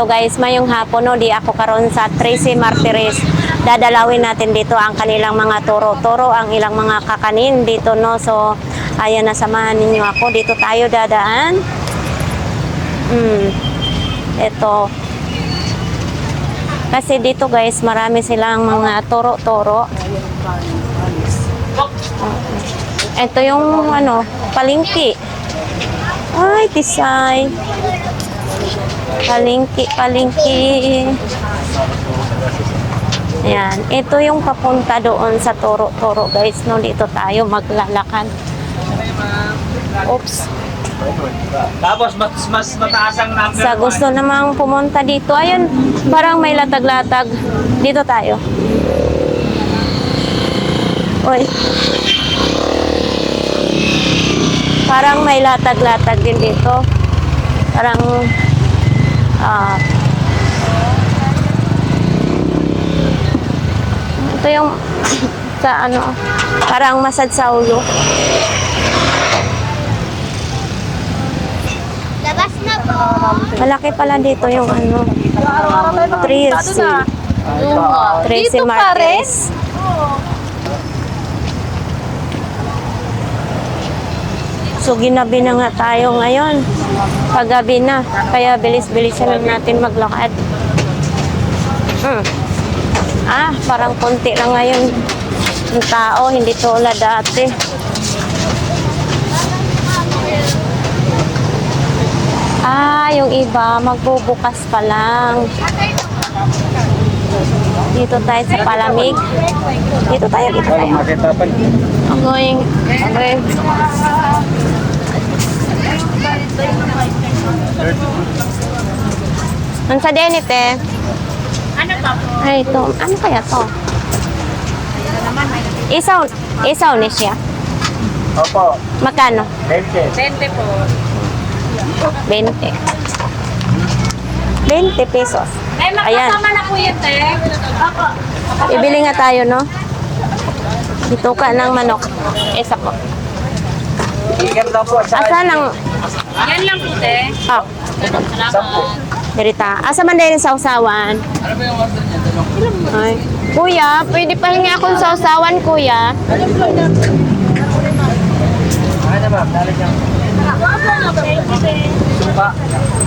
So guys, mayong hapon no, di ako karon sa Tracy Martires. Dadalawin natin dito ang kanilang mga toro-toro, ang ilang mga kakanin dito no. So ayan na samahan ninyo ako. Dito tayo dadaan. Hmm. Ito. Kasi dito guys, marami silang mga toro-toro. Ito yung ano, palingki. Ay, tisay. Palingki, palingki. Ayan. Ito yung papunta doon sa toro-toro guys. No, dito tayo maglalakad. Oops. Tapos mas, mas mataas ang number Sa gusto namang pumunta dito, ayun, parang may latag-latag. Dito tayo. Uy. Parang may latag-latag din dito. Parang, ah, ito yung, sa ano, parang masad sa ulo. Labas na po. Malaki pala dito yung ano, Tracy. Tracy Dito pa rin? Marquez. So ginabi na nga tayo ngayon. Paggabi na. Kaya bilis-bilisan lang natin maglakad. Hmm. Ah, parang konti lang ngayon yung tao. Hindi tulad dati. Ah, yung iba magbubukas pa lang. Dito tayo sa palamig. Dito tayo, dito tayo. I'm going. Okay. Ang sa denit eh. Ano ba po? Ay, ito. Ano kaya to? Isaw, isaw ni siya. Opo, Magkano? 20. 20 po. 20. 20 pesos. Ay, Ayan. magkasama na po yun, te. Opo. Ibili nga tayo, no? Dito ka ng manok. Isa po. Ikan daw po. Yan lang po, te. Ah, Sampo. Dirita. Asa man din sa usawan? Ay. Kuya, pwede pahingi akong sa usawan, kuya. Ano na ma'am? Dali niyang suka.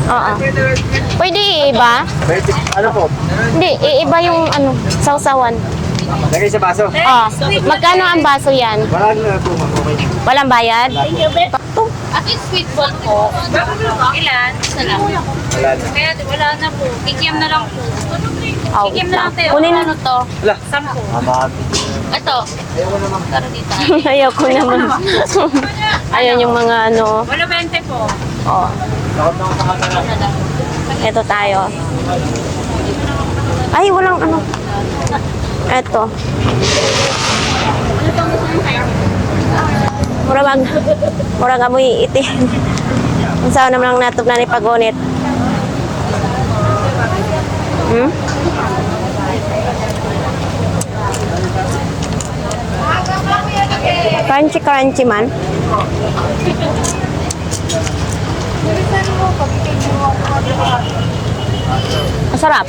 Oo. Pwede iiba? 20. Ano po? Hindi, iiba yung ano, sausawan. Lagay sa baso. Oh, magkano ang baso yan? Walang na po. Okay. Walang bayad? Thank you. At yung sweet ball po. Ilan? Isa lang. Wala na. Kaya wala na po. Kikiam na lang po. Oh, Kikiam na lang, te. Kunin Ano to? Wala. Sampo. Ito. Tara dito. Ayaw ko naman. Ayan yung mga ano. Wala 20 po. Oh, kamera. ito tayo. Ay, walang ano. Ito. Murag murag amoy itim. Unsa naman ang natog na ni pagunit. Hmm? Crunchy crunchy man. Masarap.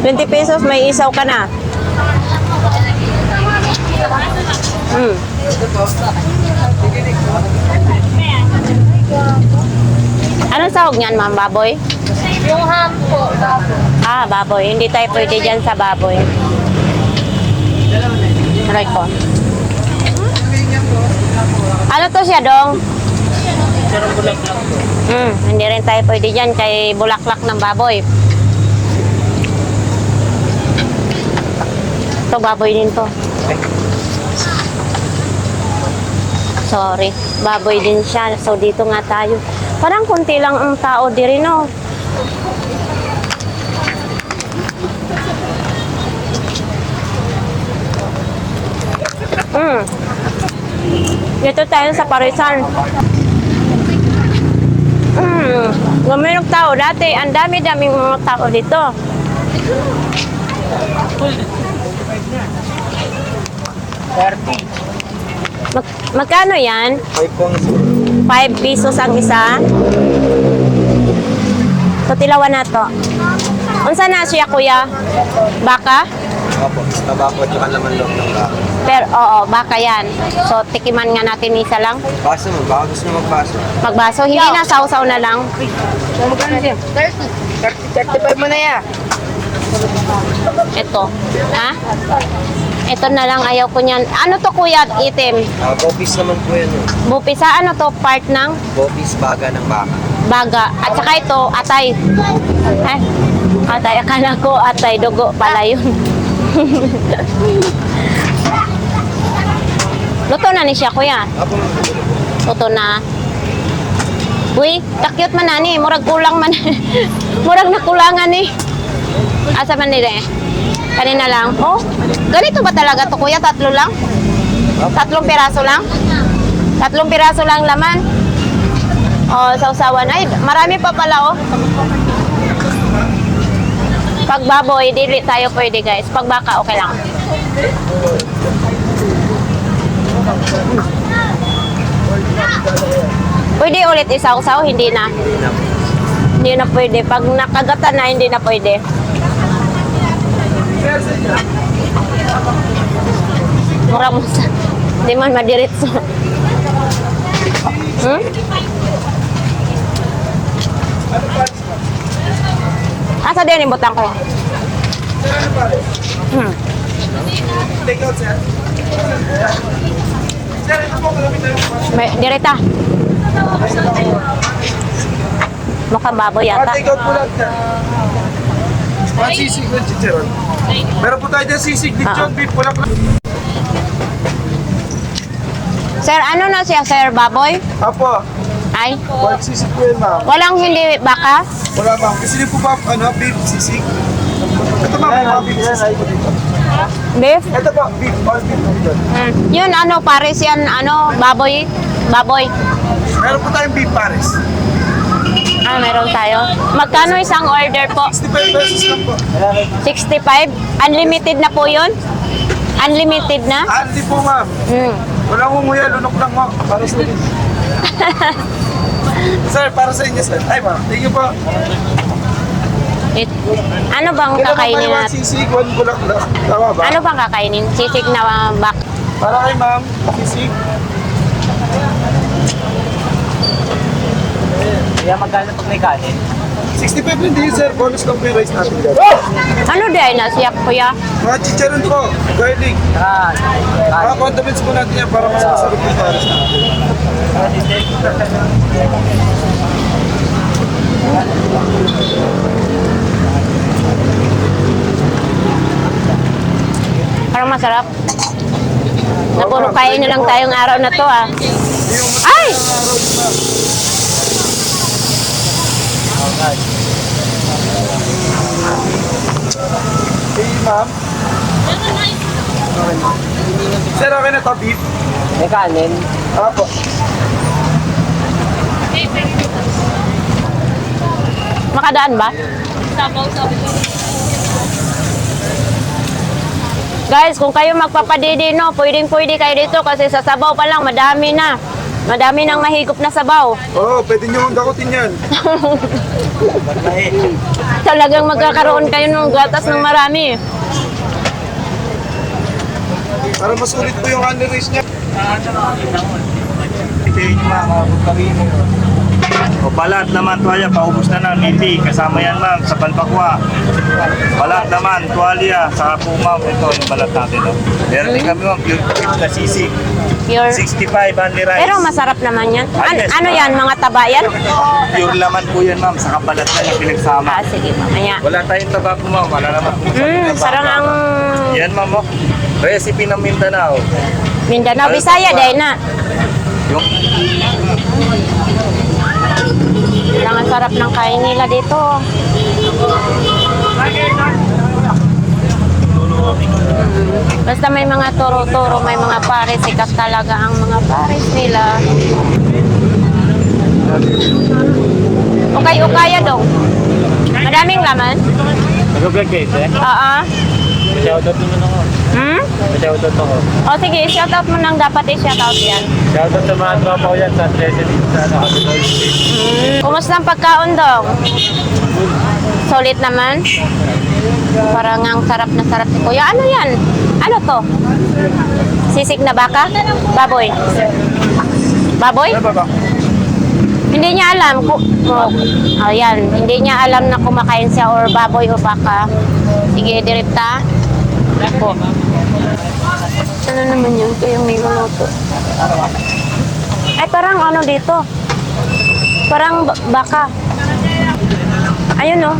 Twenty pesos, may isaw ka na. Mm. Anong sahog niyan, ma'am? Baboy? Yung ham po. Ah, baboy. Hindi tayo pwede dyan sa baboy. Aray ko. Ano to siya, dong? Hmm, hindi rin tayo pwede dyan kay bulaklak ng baboy. Ito, baboy din to. Sorry, baboy din siya. So, dito nga tayo. Parang kunti lang ang tao di rin, no? Mm. Dito tayo sa Parisan. Mm. Guminog tao dati. Ang dami-daming mga tao dito. Thirty. Mag, magkano yan? Ay pong 5 pesos ang isa. So, tilawan na to. Unsa na siya, kuya? Baka? Opo, taba po at saka laman loob ng baka. Pero, oo, baka yan. So, tikiman nga natin isa lang. Baso mo, baka gusto mo magbaso. Magbaso. Hindi na, sausaw na lang. 35 mo na yan. Ito. Ha? Ito na lang, ayaw ko niyan. Ano to, kuya, itim? Ah, bopis naman po yan. oh. Bupisa, ano to, part ng Bopis baga ng baka. baga. At saka ito, atay. Eh, atay. Akala ko atay, dugo pala yun. Luto na ni siya, kuya. Luto na. Uy, takyot man na ni. Murag kulang man. Murag nakulangan ni. Asa man nila eh? Kanina lang. Oh, ganito ba talaga to kuya? Tatlo lang? Tatlong piraso lang? Tatlong piraso lang laman? Oh, sausawan. Ay, marami pa pala oh. Pag baboy, dili tayo pwede guys. Pag baka, okay lang. Pwede ulit isawsaw, hindi na. Hindi na pwede. Pag nakagatan na, hindi na pwede. Mura mo sa... Hindi man madiritso. Hmm? Asa din yung butang ko? Hmm. May, direta. Mukhang baboy yata. Take out po sisig ng chicharon. Meron po tayo dyan sisig, lechon, beef, pula pula. Sir, ano na siya, sir? Baboy? Apo, Ay? one sisig po yun ma'am. Walang hindi baka? Wala ma'am. Kasi niyo po ba, ano, beef sisig? Ito ma'am, mga beef sisig po dito. Beef? Ito po, beef, all beef po dito. Mm. Yun, ano, pares yan, ano, baboy? Baboy. Meron po tayong beef pares. Ah, meron tayo. Magkano isang order po? 65 pesos lang po. 65? Unlimited na po yun? Unlimited na? Ah, hindi po ma'am. Mm. Wala akong nguya, lunok lang mo. Para sa inyo. sir, para sa inyo sir. Ay ma'am, thank you po. It, ano bang Kailan kakainin one natin? sisig, one bulaklak. Tama ba? Ano bang kakainin? Sisig na bak. Para kay ma'am, sisig. Kaya magkano pag may kanin? 65 rin din sir, bonus lang po yung rice natin dyan. Ano din na siya, kuya? Mga chicharon po, garlic. Ah, Mga condiments po natin yan para mas masarap yung pares natin. Parang masarap. Na puro kain na lang tayong araw na to ah. Ay! Okay, ma'am. Okay, ma'am. Sir, okay na to, beef? may kanin. Apo. Makadaan ba? Guys, kung kayo magpapadidi, no, pwedeng pwede kayo dito kasi sa sabaw pa lang, madami na. Madami nang mahigop na sabaw. Oo, oh, pwede nyo mong dakutin yan. Talagang magkakaroon kayo ng gatas ng marami. Para mas ulit po yung rice niya. Ito yung mga mo. O balat naman tuwalya, paubos na ng ngiti. Kasama yan ma'am sa balbakwa. Balat naman, tuwalya, saka po ma'am, ito yung balat natin. No? Meron din kami ma'am, pure beef na sisig. Pure. 65 only rice. Pero masarap naman yan. Ah, An- yes, ano ma'am. yan, mga taba yan? Pure laman po yan ma'am, saka balat na yung pinagsama. Ah, sige, mamaya. Wala tayong taba po ma'am, wala naman po. Mm, sarang ang Yan ma'am, oh. recipe ng Mindanao. Mindanao, Bisaya, dahil na. Yung Lang ang sarap ng kain nila dito. Basta may mga turo-turo, may mga pares, sikat talaga ang mga pares nila. Okay, ukaya dong. Madaming laman. Nag-vlog kayo, eh? Oo. Shoutout naman ako. Hmm? Shoutout ako. O sige, shoutout mo nang dapat i-shoutout yan. Shoutout sa mga tropa ko yan sa dito sa Nakabinoy State. Hmm. Kumusta ang pagkaon dong? Solid naman? Parang ang sarap na sarap si Kuya. Ano yan? Ano to? Sisig na baka? Baboy? Baboy? Hindi niya alam kung ayan, hindi niya alam na kumakain siya or baboy o baka. Sige, diripta. Ako. Ano naman yun? Ito yung niluluto. Ay, parang ano dito? Parang ba- baka. Ayun oh.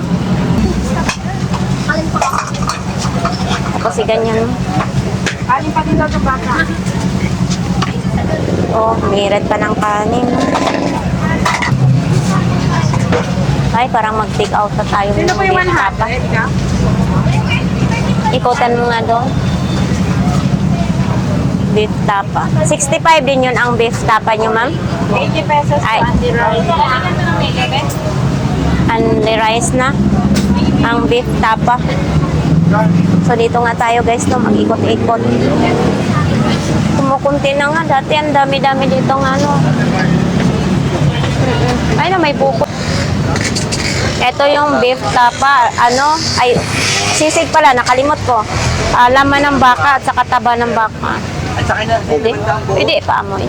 Tapos si ganyan. Kanin pa din daw baka. Oh, miret pa ng kanin. Ay, parang mag-take out na tayo. Sino po yung 100? Ikutan mo nga doon. Beef tapa. 65 din yun ang beef tapa nyo, ma'am? 80 pesos Ay. Auntie Roy. Unli rice na. Ang beef tapa. So dito nga tayo guys no, mag-ikot-ikot. Kumukunti na nga. Dati ang dami-dami dito nga no. Ay na may buko. Ito yung beef tapa. Ano? Ay, sisig pala. Nakalimot ko. Ah, laman ng baka at saka taba ng baka. Pwede? Pwede paamoy.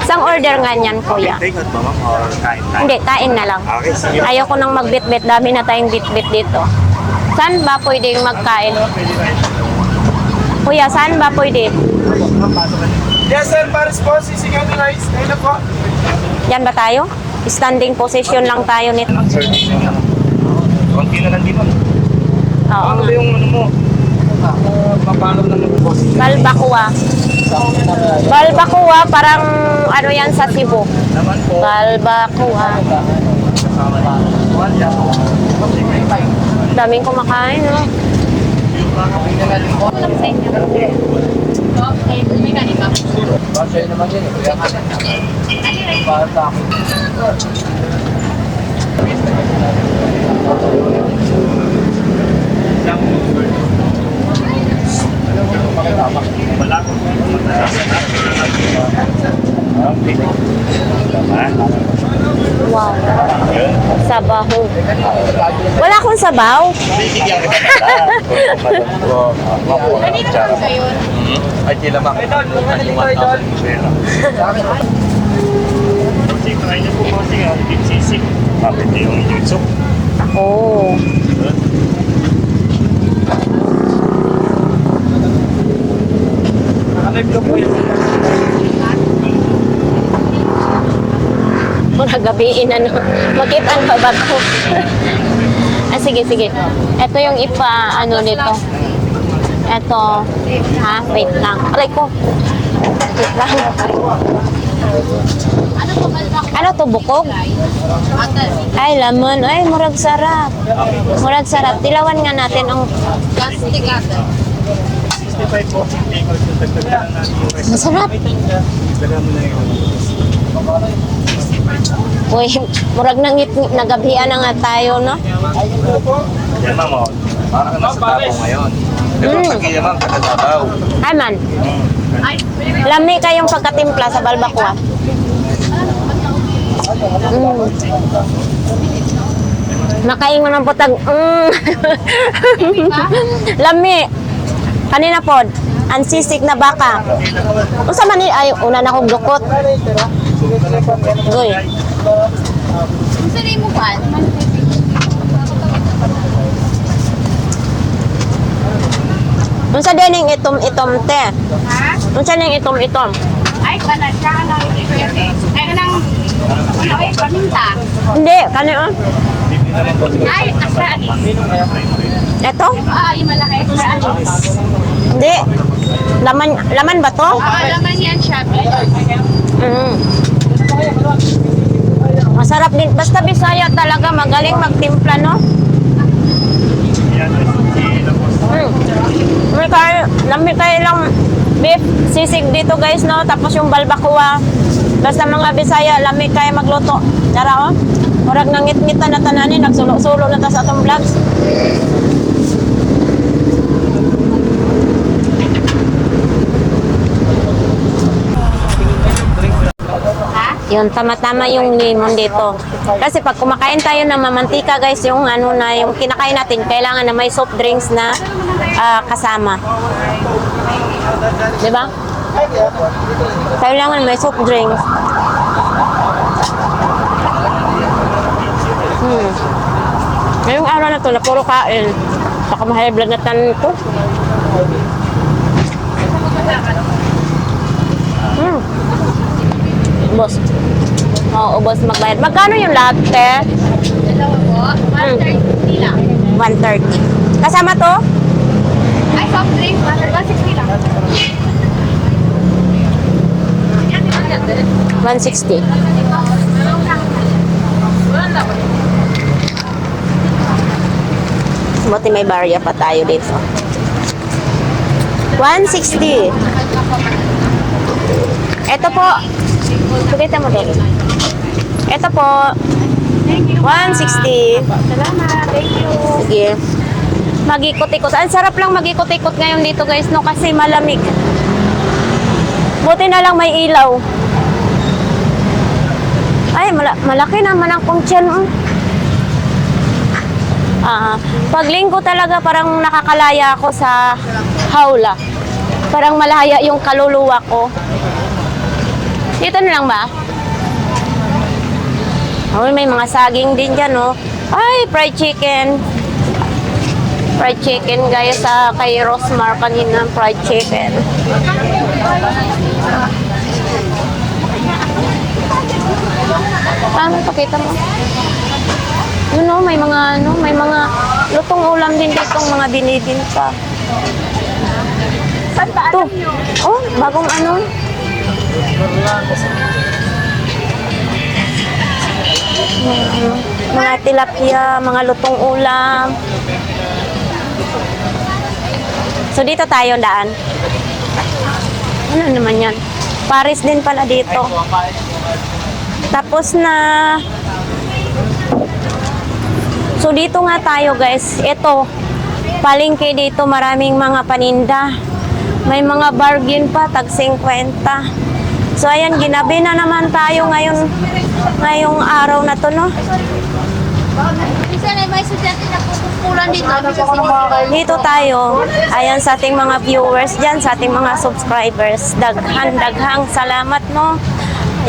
Isang order nga niyan, kuya. Kain? Hindi, tain na lang. Ayoko nang magbit-bit. Dami na tayong bit-bit dito. Saan ba pwedeng magkain? Kuya, saan ba pwede? Yes, sir. Paris po. Sisig and rice. Ayun na po. Yan ba tayo? Standing position lang tayo nito. Lang. Konti na lang din ma'am. Oo Ano ba yung ano mo? Papalam na ng boss. Balbacoa. Balbacoa, parang ano yan sa Cebu. Naman po. Balbacoa. Daming kumakain, no? Wala ko. Okay. Tama. Wow. Yun. Sabaho. Wala akong sabaw. Bibigyan kita pala. Ay, tila mak. Bossing, try niyo po ah. Beef sisig. Mapit yung inyong soup. Oh. Mura gabiin ano. Makita ang babag ko. sige, sige. Ito yung ipa, ano nito. Ito. Ha? Wait lang. Aray ko. Wait lang. Ano to, bukog? Ay, lamon. Ay, murag sarap. Murag sarap. Tilawan nga natin ang Plastic ate. 65 po. Take out yung dagdag na lang natin yung rest. masarap. Uy, murag nangit nagabihan na nga tayo, no? Yan ma'am oh. Parang nasa tabo ngayon. Pero Mm. pag iyaman, tagadabaw. Ay man, lami kayong pagkatimpla sa balbakwa. Mm. Nakaingon ng putag. Mm. lami. Kanina pod, ang sisig na baka. Unsa man ni ay una na kong dukot. Goy. Sali mo ba? Unsa din ning itom-itom te? Ha? Unsa ning itom-itom? Ay, kana siya lang. Ay, kanang, ano ay, paminta. Hindi, kani oh. Ay, asa. Ito? Ah, yung malaki. Hindi. Laman laman ba to? Ah, laman yan siya. Mm. Masarap din. Basta Bisaya talaga magaling magtimpla, no? Mm. May kayo, lami kayo lang beef sisig dito guys, no? Tapos yung balbacoa. Basta mga Bisaya, lami kayo magluto. Tara, oh. Murag nangit-ngitan na tananin, nagsulo-sulo na ta sa atong vlogs. Yun, tama-tama yung limon dito. Kasi pag kumakain tayo ng mamantika, guys, yung ano na, yung kinakain natin, kailangan na may soft drinks na ah, kasama. Di ba? Kailangan may soft drinks. Hmm. Ngayong araw na to, na puro kain. Baka ma-high blood na tanan ko. Hmm. Boss. Oo, boss magbayad. Magkano yung latte? Dalawa po. Hmm. 130 lang. 130. Kasama to? Ay, soft drink. 160 lang. 160. Buti may barya pa tayo dito. 160. Ito po. Pakita mo din. Ito po. 160. Salamat. Thank you. Sige. Mag-ikot-ikot. Ang sarap lang mag-ikot-ikot ngayon dito guys, no? Kasi malamig. Buti na lang may ilaw. Ay, mala- malaki naman ang kong tiyan. mm. Ah, pag linggo talaga parang nakakalaya ako sa hawla. Parang malaya yung kaluluwa ko. Dito na lang ba? Ay, may mga saging din dyan, oh. Ay, fried chicken. Fried chicken, guys, sa kay Rosmar kanina, fried chicken. Paano pakita mo? Yun know, may mga ano, may mga lutong ulam din dito mga binibinta. Saan ba To. Oh, bagong ano. Mga tilapia, mga lutong ulam. So dito tayo daan. Ano naman yan? Paris din pala dito. Tapos na So dito nga tayo guys. Ito, palengke dito maraming mga paninda. May mga bargain pa, tag 50. So ayan, ginabi na naman tayo ngayon, ngayong araw na to, no? Minsan ay may estudyante na pupukulan dito. Dito tayo, ayan sa ating mga viewers dyan, sa ating mga subscribers. Daghan, daghang salamat, no?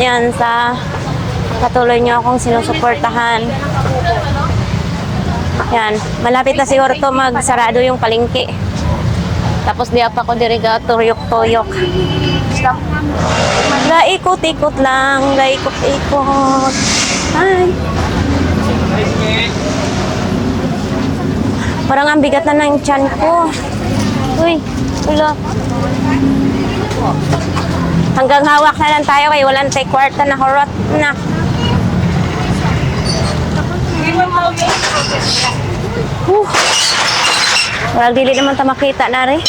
Yan, sa patuloy nyo akong sinusuportahan. Yan, malapit na siguro to magsarado yung palengke. Tapos di pa ko diriga tuyok-tuyok. Gaikot-ikot lang, gaikot-ikot. Ay. Parang ang bigat na ng tiyan ko. Uy, wala. Hanggang hawak na lang tayo kay walang tay kwarta na horot na. Huh. Walang dili naman ta makita na rin.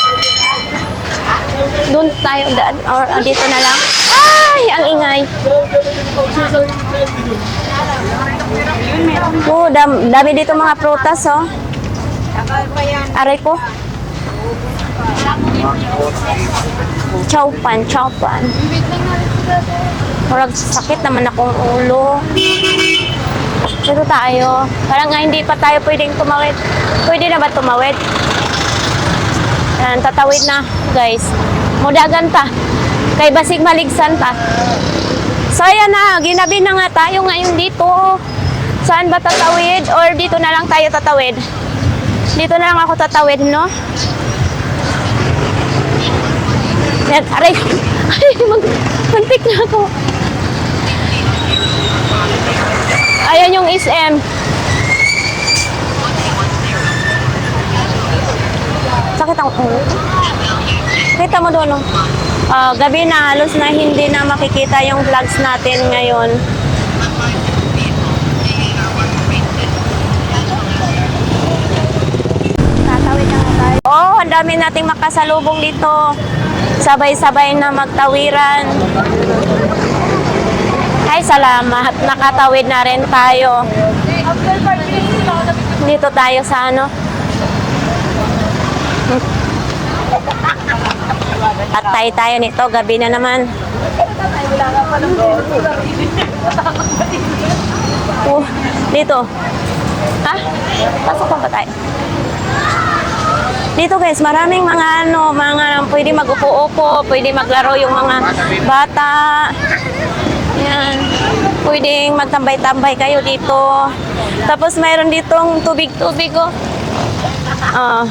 Doon tayo or dito na lang. Ay, ang ingay. Oh, dam, dami dito mga prutas, oh. Aray ko. Chowpan, chowpan. Murag sakit naman akong ulo. Dito tayo. Parang nga hindi pa tayo pwedeng tumawid. Pwede na ba tumawid? Yan, tatawid na, guys. Mudagan pa. Kay basig maligsan pa. So, ayan na. Ginabi na nga tayo ngayon dito. Saan ba tatawid? Or dito na lang tayo tatawid? Dito na lang ako tatawid, no? Yan, aray. Ay, mag, mantik na ako. Ayan yung SM. Sakit ang. Kita mo doon, no? Ah, gabi na, halos na hindi na makikita yung vlogs natin ngayon. Oh, ang dami nating makasalubong dito. Sabay-sabay na magtawiran. Ay, salamat. Nakatawid na rin tayo. Dito tayo sa ano. Atay tayo nito. Gabi na naman. Oh, dito. Ha? Pasok pa ba tayo? Dito guys, maraming mga ano, mga pwede mag-upo-upo, pwede maglaro yung mga bata. Yan. Pwedeng magtambay-tambay kayo dito. Tapos mayroon ditong tubig-tubig oh. Ah.